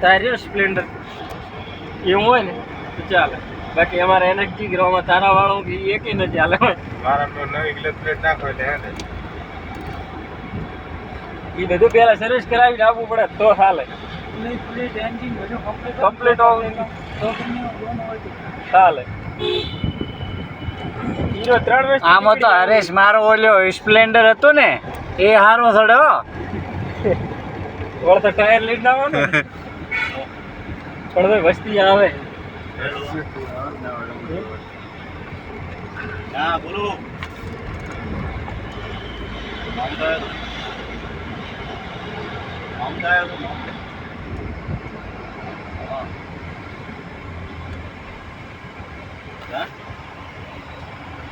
તાર્યો Splendor એવું હોય ને તો ચાલે. બાકી અમારે એનર્જી ગ્રોમાં તારા વાળો કે એક ન ચાલે મારા તો નવી ગ્લેસ પ્લેટ નાખો એટલે હે એ બધું પહેલા સર્વિસ કરાવી આપવું પડે તો ચાલે કમ્પ્લીટ ચાલે આમાં તો હરેશ મારો ઓલ્યો સ્પ્લેન્ડર હતો ને એ હારો થોડો વળતા ટાયર લઈને આવવાનું ને. પણ ભાઈ વસ્તી આવે. હા બોલો.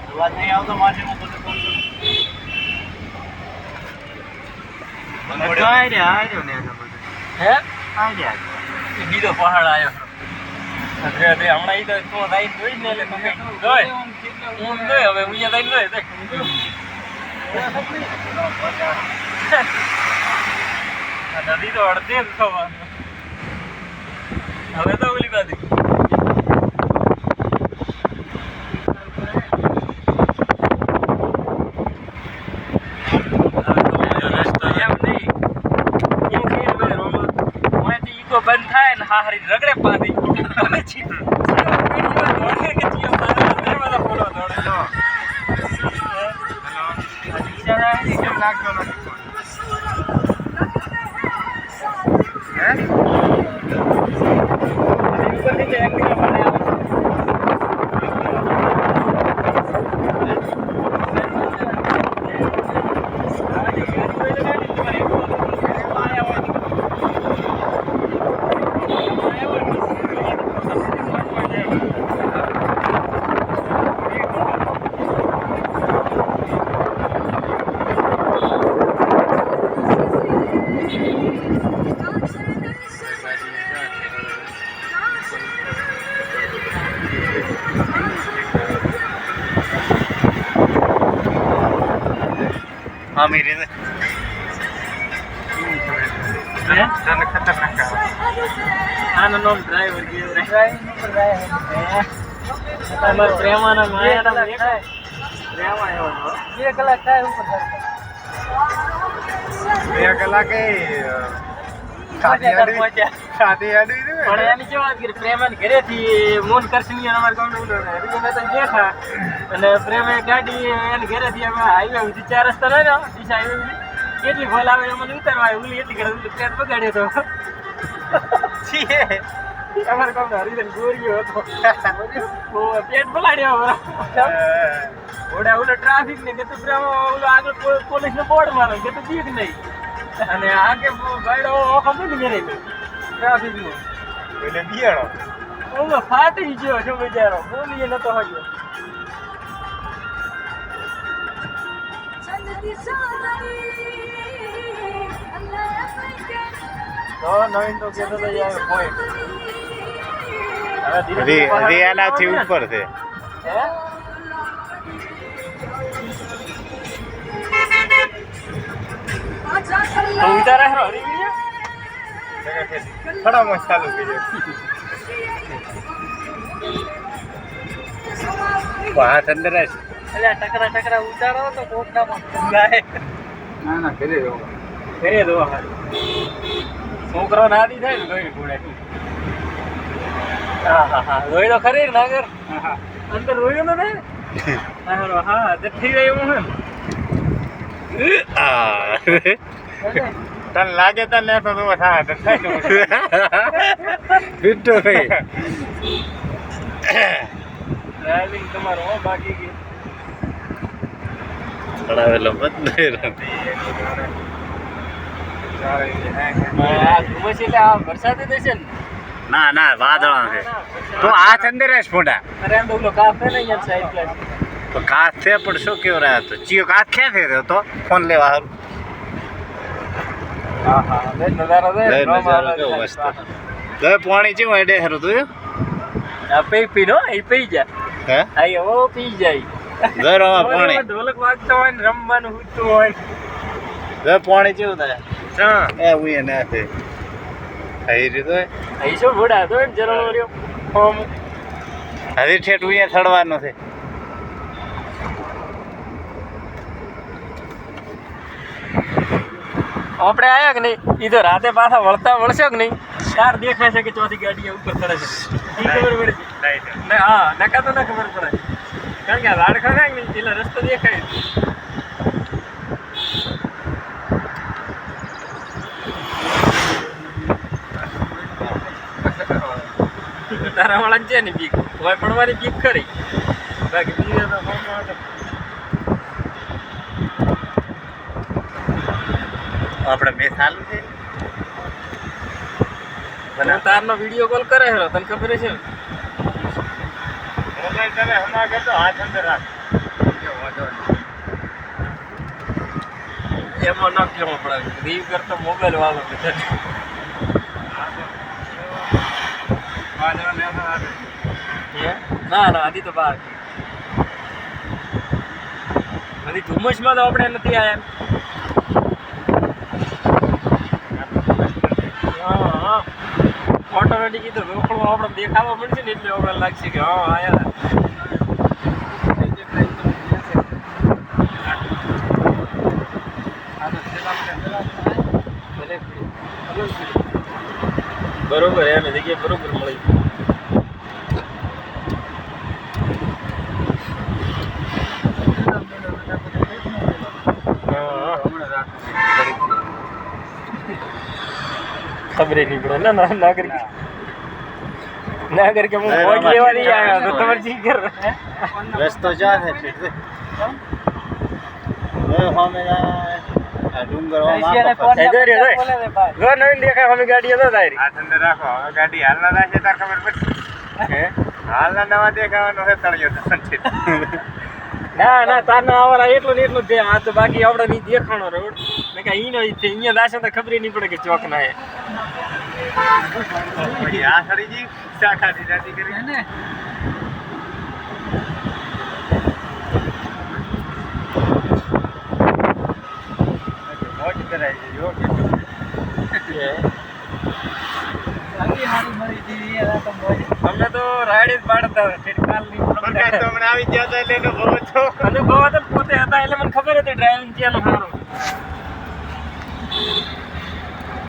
અવાજ નહીં આવતો બધું ફોન કરો હે? એ બીજો પહાડ આવ્યો. અરે અરે હમણાં ઈ તો તું જોઈ ને એટલે તું કઈ જોય. હું જોઈ હવે હું જઈને જોઈ આ નદી તો અડધે જ થવાનું હવે તો ઓલી બાજુ હવે તો બીજો રસ્તો એમ નહીં એમ કે હવે રોમા ઓયાથી ઈ તો બંધ થાય ને હારી રગડે હવે છી- પેટીમાં દોડે કે ચિયો પાછો દરવાજા ખોલો દોડે તો. હે? આ બિચારા હે ને કેમ લાગતો નથી હા મેરી ને. ખતરનાક આનો નામ ડ્રાઈવર તમારે પ્રેમાના માયાના પ્રેમા એવો બે કલાક થાય ઉપર બે કલાકે સાદી આડી. સાદી આડી. પણ એની કેવું વાત કરી પ્રેમાની ઘરેથી મોન કરશની અમારા ગામનો મહેતા બેઠા અને પ્રેમે ગાડી એને ઘરેથી અમે હાઈવે સુધી ચાર રસ્તા રહે ને દિશા હાઈવે કેટલી ભલ આવે મને ઉતારવા આવી એટલી ઘરે ટ્રેન બગાડ્યો તો. છીએ. અમારા ગામના હરિજન ગોરીયો હતો. પેટ બલાડ્યો અમારા ઓડા ઓલો ટ્રાફિક ને કે તું પ્રેમ ઓલો આગળ પોલીસ નો બોર્ડ મારો કે તું નહીં. અને આગે ગાડો ઓખો બંધ મેરે ટ્રાફિક નો. એટલે બિયાણો. ઓમે ફાટી ગયો છે બિચારો બોલીએ નતો હગ્યો તો નવીન તો કેતો તો યાર કોઈ હવે ધીરે ધીરે પહાડ રિયાનાથી આવે ને. ઉપર છે. હે? તો ઉતારા હેરો હરી મસ્ત ચાલુ થઈ કરી હાથ અંદર જ. અલ્યા ટકરા ટકરા ઉતારો તો કોકડામાં ગાય ના ના કરી દો કરીએ દો છોકરો નાદી થાય ને ધોઈ ઘોડે હા હા હા. રોઈ તો ખરી ને નાગર? અંદર રોયું ને? હા હાલો, હા તે થઈ ગયું હે તને લાગે તને લેતો તો તો થાય ભાઈ ડ્રાઇવિંગ તમારો બાકી ગઈ ચડાવેલો ને? ના ના વાદળા છે. તો આ અંદર જ ફોટા. અરે એમ તો ઓલો કાફે ને અહીંયા સાઈડ પ્લેસ તો કાચ છે પણ શું કેવું રહ્યા તો? ચિયો ક્યાં થઈ રહ્યો તો? ફોન લેવા હારું હા હા બે નજારો દે લે નજારો કેવો મસ્ત તો પાણી ચેવું એડે હારું તું આ પી પી નો એ પી જા હે? આઈ ઓ પી જાય. આમાં પાણી. ઢોલક વાગતો હોય ને રમવાનું હૂતું હોય તો પાણી ચેવું થાય? હા. એ ઉઈએ ના છે એ રીતે અહીં શું ભૂડા તો ઝરણો રહ્યો ઓમ. હજી ઠેઠ ઉયા થડવાનો છે. આપણે આવ્યા કે નહીં? ઈ તો રાતે પાછા વળતા વળશે કે નહીં? તાર દેખાય છે કે ચોથી ગાડી ઉપર ચડે છે. ખબર પડે છે? હા નકા તો ના ખબર પડે. કારણ કે આ લાડખા થાય ને એટલે રસ્તો દેખાય. તારા વાળા છે ને બીક? હોય પડવાની બીક ખરી. બાકી બીજા તો ફોનમાં તો આપણે મેં ચાલુ છે. મને તારનો વીડિયો કોલ કરે હેરો તને ખબર છે? મોબાઈલ તને હમણાં કરતો હાથ અંદર રાખ. એમાં ન કેવો પડે. રીવ કરતો મોબાઈલ વાળો બધા? ના ના હજી તો બહાર હજી ધુમ્મસમાં તો આપણે નથી આયા હા હા આપણે દેખાવા પડશે ને એટલે આપણે લાગશે કે, હા, આયા બરોબર એમ જગ્યાએ બરોબર મળી. ખબર નહીં પડે. ના ના નાગરિક નાગરિક હું અરે ભોજ બાબા, લેવા નહીં આવ્યો તો તમારે જી કર રસ્તો જ્યાં છે ઠીક છે હવે સામે જાય. આ ડુંગર આમ આખો ફરે. જો રે, જો. જો નવીન દેખાય અમે ગાડી હતો તારી હાથ અંદર રાખો હવે ગાડી હાલના રાખે તાર ખબર પડશે હે? હાલના નવા દેખાવાનો છે તળિયો તો ના ના તારના આવારા એટલું ને એટલું જ છે આ તો બાકી આપણે નહીં દેખાણો રોડ મેં કહ્યું ઈનો ઈ છે અહીંયા દાશે તો ખબર નહીં પડે કે ચોક ના હે પછી આ કરી. મોજ કરાય છે જો કે. અમે તો રાઈડ જ પાડતા હતા ઠેઠ કાલની પણ કાંઈ તો હમણાં આવી ગયા હતા એટલે બહુ છો અનુભવ તો પોતે હતા એટલે મને ખબર હતી ડ્રાઇવિંગ ક્યાંનો સારો